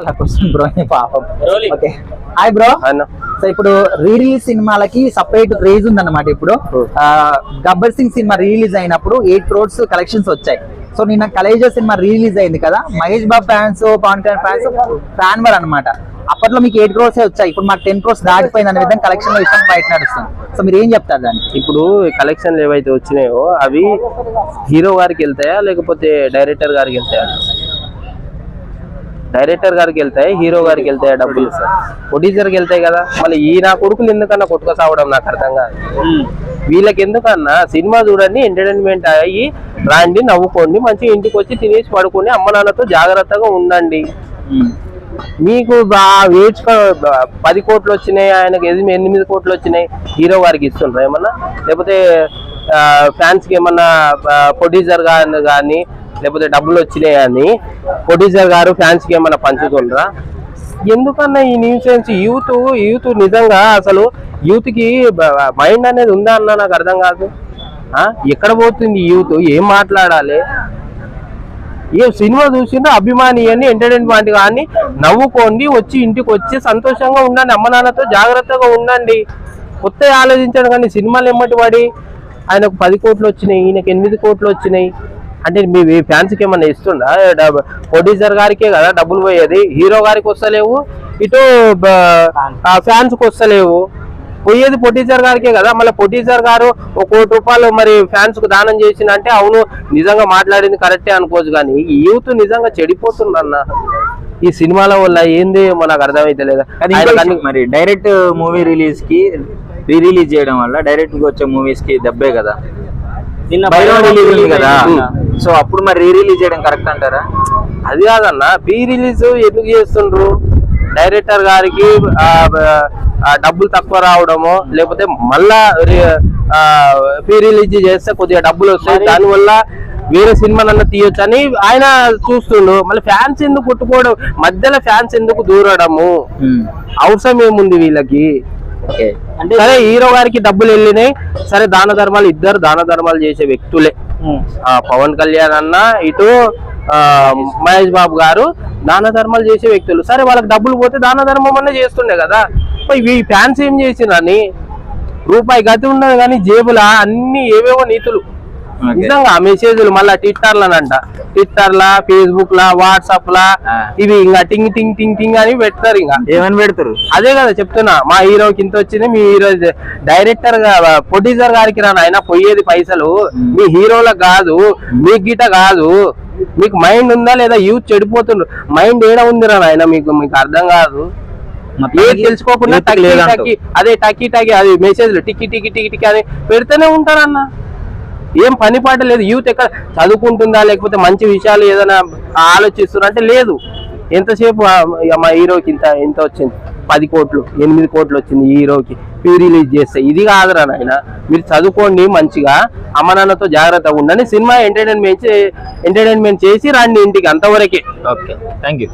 అలా question bro పాపం. Okay hi bro so ఇప్పుడు రిలీజ్ సినిమాలకి సపరేట్ క్రేజ్ ఉందన్నమాట ఇప్పుడు. ఆ, గబ్బర్ సింగ్ సినిమా రిలీజ్ అయినప్పుడు ఎయిట్ క్రోడ్స్ కలెక్షన్స్ వచ్చాయి. సో నిన్న కలేజా సినిమా రిలీజ్ అయింది కదా Mahesh Babu fans Pawan Kalyan fans fan war అనమాట అప్పట్లో మీకు ఎయిట్ క్రోర్స్ వచ్చాయి ఇప్పుడు మాకు టెన్ క్రోర్స్ దాటిపోయింది అనే విధంగా కలెక్షన్ విషయం బయట నడుస్తుంది. సో మీరు ఏం చెప్తారు దానికి? ఇప్పుడు కలెక్షన్లు ఏవైతే వచ్చినాయో అవి హీరో గారికి వెళ్తాయా లేకపోతే డైరెక్టర్ గారికి వెళ్తాయా? డైరెక్టర్ గారికి వెళ్తాయి హీరో గారికి వెళ్తాయా డబ్బులు. ప్రొడ్యూసర్కి వెళ్తాయి కదా. మళ్ళీ ఈ నా కొడుకులు ఎందుకన్నా కొట్టుక సావడం నాకు అర్థం కాదు. వీళ్ళకి ఎందుకన్నా సినిమా చూడండి ఎంటర్టైన్మెంట్ అయ్యి రాండి నవ్వుకోండి మంచిగా ఇంటికి వచ్చి తినేసి పడుకోండి అమ్మ నాన్నతో జాగ్రత్తగా ఉండండి. మీకు బా- వేడ్చుకో పది కోట్లు వచ్చినాయి ఆయనకి ఎనిమిది ఎనిమిది కోట్లు వచ్చినాయి హీరో గారికి ఇస్తుండ్రా ఏమన్నా? లేకపోతే ఫ్యాన్స్కి ఏమన్నా ప్రొడ్యూసర్ గారు కానీ లేకపోతే డబ్బులు వచ్చినాయి అని ప్రొడ్యూసర్ గారు ఫ్యాన్స్కి ఏమన్నా పంచుతుండ్రా? ఎందుకన్నా ఈ న్యూసెన్స్ యూత్ యూత్ నిజంగా అసలు యూత్కి మైండ్ అనేది ఉందా అన్న నాకు అర్థం కాదు. ఎక్కడ పోతుంది యూత్? ఏం మాట్లాడాలి? ఏ సినిమా చూసిందో అభిమాని అని ఎంటర్టైన్మెంట్ కానీ నవ్వుకోండి వచ్చి ఇంటికి వచ్చి సంతోషంగా ఉండండి అమ్మ నాన్నతో జాగ్రత్తగా ఉండండి. కొత్త ఆలోచించాడు కానీ సినిమాలు ఎమ్మటి పడి ఆయనకు పది కోట్లు వచ్చినాయి ఈయనకి ఎనిమిది కోట్లు వచ్చినాయి. అంటే మీ ఫ్యాన్స్కి ఏమన్నా ఇస్తుందా? ప్రొడ్యూసర్ గారికే కదా డబ్బులు పోయేది? హీరో గారికి వస్తలేవు? ఇటు ఫ్యాన్స్కి వస్తలేవు? పోయేది ప్రొడ్యూసర్ గారికే కదా? మళ్ళీ ప్రొడ్యూసర్ గారు ఒక కోటి రూపాయలు మరి ఫ్యాన్స్కు దానం చేసిన అంటే అవును నిజంగా మాట్లాడింది కరెక్టే అనుకోవచ్చు కానీ ఈ యూత్ నిజంగా చెడిపోతుందన్న. ఈ సినిమాల వల్ల ఏంది మనకు అర్థమైతే లేదా. మరి డైరెక్ట్ మూవీ రిలీజ్కి రీ రిలీజ్ చేయడం వల్ల డైరెక్ట్గా వచ్చే మూవీస్కి దెబ్బే కదా. రిలీజ్ ఉంది కదా. సో అప్పుడు మరి రీ రిలీజ్ చేయడం కరెక్ట్ అంటారా? అది కాదన్న ప్రీ రిలీజ్ ఎందుకు చేస్తుండ్రు? డైరెక్టర్ గారికి డబ్బులు తక్కువ రావడమో లేకపోతే మళ్ళా ప్రీ రిలీజ్ చేస్తే కొద్దిగా డబ్బులు వస్తాయి. దానివల్ల వేరే సినిమా నన్ను తీయొచ్చు అని ఆయన చూస్తుండు. మళ్ళీ ఫ్యాన్స్ ఎందుకు కొట్టుకోవడం? మధ్యలో ఫ్యాన్స్ ఎందుకు దూరడము? అవసరం ఏముంది వీళ్ళకి? సరే హీరో గారికి డబ్బులు వెళ్ళినాయి. సరే దాన ధర్మాలు ఇద్దరు దాన ధర్మాలు చేసే వ్యక్తులే. పవన్ కళ్యాణ్ అన్న ఇటు మహేష్ బాబు గారు దాన ధర్మాలు చేసే వ్యక్తులు. సరే వాళ్ళకి డబ్బులు పోతే దాన ధర్మం అన్న చేస్తుండే కదా. ఈ ఫ్యాన్స్ ఏం చేసినని రూపాయి గతి ఉండదు కానీ జేబుల అన్ని ఏవేవో నీతులు. నిజంగా మెసేజ్లు మళ్ళా ట్విట్టర్లనంట ట్విట్టర్లా ఫేస్బుక్ లా వాట్సాప్ లా. ఇవి ఇంకా టింగ్ టింగ్ టింగ్ టింగ్ అని పెడతారు ఇంకా. ఏమని పెడతారు? అదే కదా చెప్తున్నా మా హీరోకి ఇంత వచ్చింది మీ హీరో డైరెక్టర్ ప్రొడ్యూసర్ గారికి రాను ఆయన పోయేది పైసలు. మీ హీరోలకు కాదు మీ గిట కాదు. మీకు మైండ్ ఉందా లేదా యూత్ చెడిపోతుండ్రు. మైండ్ ఏడ ఉంది రా ఆయన మీకు మీకు అర్థం కాదు. ఏది తెలుసుకోకుండా అదే టక్కి టక్కి అది మెసేజ్లు టిక్కి టిక్కి టిక్కి టిక్కి అని పెడితేనే ఉంటారన్న. ఏం పని పాట లేదు. యూత్ ఎక్కడ చదువుకుంటుందా లేకపోతే మంచి విషయాలు ఏదైనా ఆలోచిస్తున్నా అంటే లేదు. ఎంతసేపు ఇక మా హీరోకి ఇంత ఎంత వచ్చింది? పది కోట్లు ఎనిమిది కోట్లు వచ్చింది హీరోకి ప్రీ రిలీజ్ చేస్తే ఇది కాదురా నాయన. మీరు చదువుకోండి మంచిగా అమ్మ నాన్నతో జాగ్రత్తగా ఉండండి. సినిమా ఎంటర్టైన్మెంట్ ఎంటర్టైన్మెంట్ చేసి రండి ఇంటికి అంతవరకే. Okay thank you